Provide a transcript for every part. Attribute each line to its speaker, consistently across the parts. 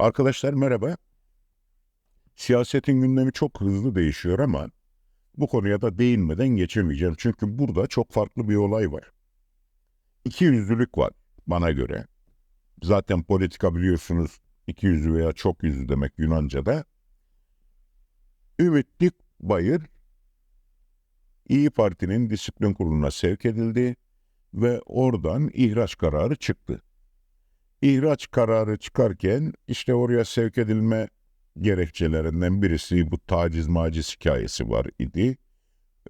Speaker 1: Arkadaşlar merhaba. Siyasetin gündemi çok hızlı değişiyor ama bu konuya da değinmeden geçemeyeceğim. Çünkü burada çok farklı bir olay var. İki yüzlülük var bana göre. Zaten politika biliyorsunuz iki yüzlü veya çok yüzlü demek Yunanca'da. Ümit Dikbayır İyi Parti'nin disiplin kuruluna sevk edildi ve oradan ihraç kararı çıktı. İhraç kararı çıkarken işte oraya sevk edilme gerekçelerinden birisi bu taciz maciz hikayesi var idi.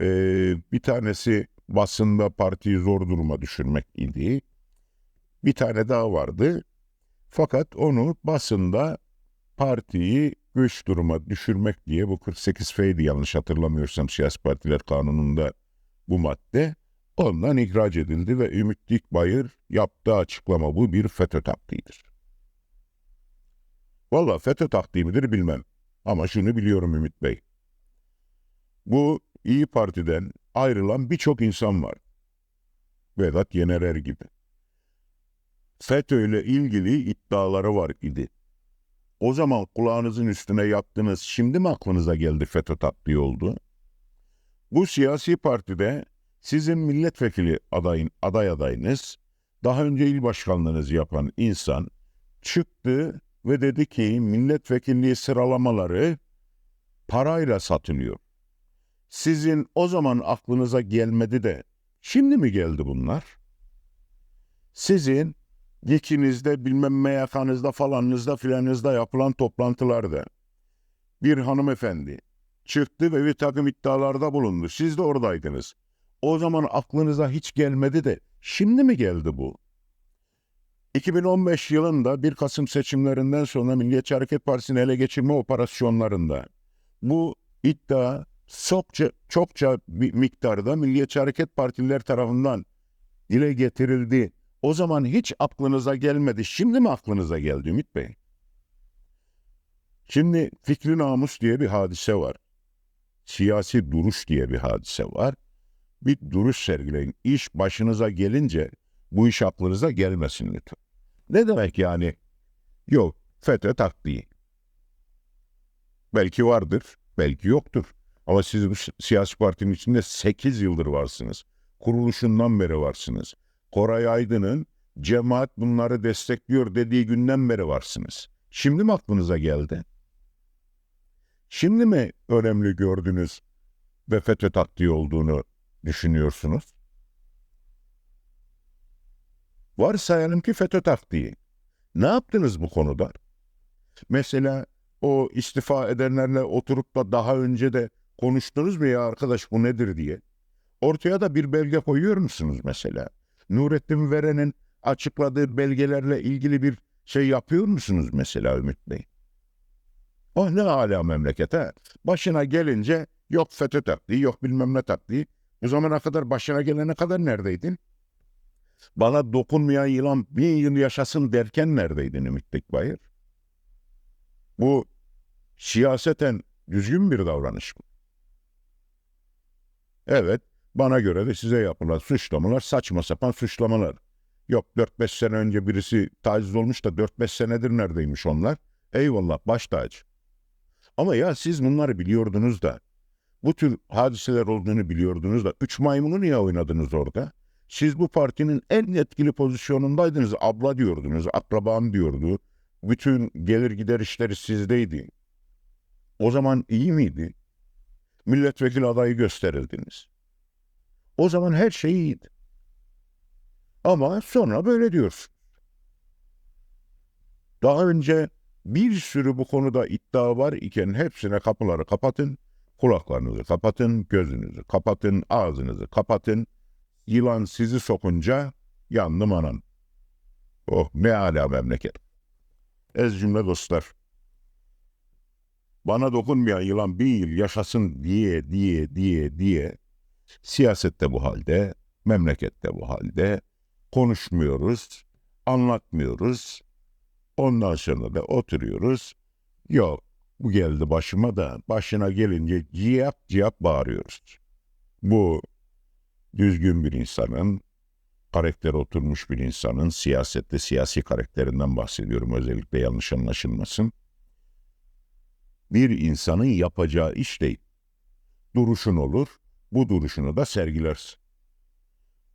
Speaker 1: Ee, bir tanesi basında partiyi zor duruma düşürmek idi. Bir tane daha vardı. Fakat onu basında partiyi güç duruma düşürmek diye bu 48 feydi yanlış hatırlamıyorsam siyasi partiler kanununda bu madde ondan ihraç edildi ve Ümit Dikbayır yaptığı açıklama bu bir FETÖ taktiğidir. Valla FETÖ taktiği midir bilmem. Ama şunu biliyorum Ümit Bey. Bu İyi Parti'den ayrılan birçok insan var. Vedat Yenerer gibi. FETÖ ile ilgili iddiaları var idi. O zaman kulağınızın üstüne yattınız, şimdi mi aklınıza geldi FETÖ taktiği oldu? Bu siyasi partide sizin milletvekili adayın, aday adayınız, daha önce il başkanlığınızı yapan insan çıktı ve dedi ki milletvekilliği sıralamaları parayla satılıyor. Sizin o zaman aklınıza gelmedi de şimdi mi geldi bunlar? Sizin dikinizde bilmem meyakanızda falanınızda filanınızda yapılan toplantılarda bir hanımefendi çıktı ve bir takım iddialarda bulundu. Siz de oradaydınız. O zaman aklınıza hiç gelmedi de şimdi mi geldi bu? 2015 yılında 1 Kasım seçimlerinden sonra Milliyetçi Hareket Partisi'nin ele geçirme operasyonlarında bu iddia çokça, çokça bir miktarda Milliyetçi Hareket Partililer tarafından dile getirildi. O zaman hiç aklınıza gelmedi. Şimdi mi aklınıza geldi Ümit Bey? Şimdi fikri namus diye bir hadise var. Siyasi duruş diye bir hadise var. Bir duruş sergileyin. İş başınıza gelince bu iş aklınıza gelmesin lütfen. Ne demek yani? Yok, FETÖ taktiği. Belki vardır, belki yoktur. Ama siz bu siyasi partinin içinde 8 yıldır varsınız. Kuruluşundan beri varsınız. Koray Aydın'ın cemaat bunları destekliyor dediği günden beri varsınız. Şimdi mi aklınıza geldi? Şimdi mi önemli gördünüz ve FETÖ taktiği olduğunu düşünüyorsunuz? Varsayalım ki FETÖ taktiği. Ne yaptınız bu konuda? Mesela o istifa edenlerle oturup da daha önce de konuştunuz mu ya arkadaş bu nedir diye? Ortaya da bir belge koyuyor musunuz mesela? Nurettin Veren'in açıkladığı belgelerle ilgili bir şey yapıyor musunuz mesela Ümit Bey? Oh ne âlâ memleket ha. Başına gelince yok FETÖ taktiği, yok bilmem ne taktiği. O zamana kadar başına gelene kadar neredeydin? Bana dokunmayan yılan bin yıl yaşasın derken neredeydin Ümit Dikbayır? Bu siyaseten düzgün bir davranış mı? Evet, bana göre de size yapılan suçlamalar saçma sapan suçlamalar. Yok 4-5 sene önce birisi taciz olmuş da 4-5 senedir neredeymiş onlar? Eyvallah baş tacı. Ama ya siz bunları biliyordunuz da, bu tür hadiseler olduğunu biliyordunuz da, üç maymunu niye oynadınız orada? Siz bu partinin en etkili pozisyonundaydınız. Abla diyordunuz, akrabam diyordu. Bütün gelir gider işleri sizdeydi. O zaman iyi miydi? Milletvekili adayı gösterildiniz. O zaman her şey iyiydi. Ama sonra böyle diyorsun. Daha önce bir sürü bu konuda iddia var iken hepsine kapıları kapatın, kulaklarınızı kapatın, gözünüzü kapatın, ağzınızı kapatın. Yılan sizi sokunca yandım anam. Oh ne ala memleket. Ez cümle dostlar. Bana dokunmayan yılan bin yıl yaşasın diye diye diye diye siyasette bu halde, memlekette bu halde konuşmuyoruz, anlatmıyoruz. Ondan sonra da oturuyoruz. Yok bu geldi başıma da başına gelince ciyap ciyap bağırıyoruz. Bu düzgün bir insanın, karakter oturmuş bir insanın siyasette siyasi karakterinden bahsediyorum özellikle yanlış anlaşılmasın. Bir insanın yapacağı iş değil. Duruşun olur, bu duruşunu da sergilersin.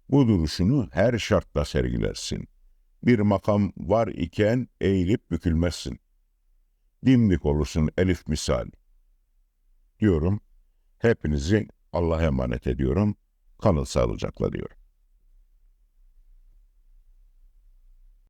Speaker 1: Bu duruşunu her şartta sergilersin. Bir makam var iken eğilip bükülmezsin. Dimdik olursun elif misal. Diyorum, hepinizi Allah'a emanet ediyorum. Kalın sağlıcakla diyorum.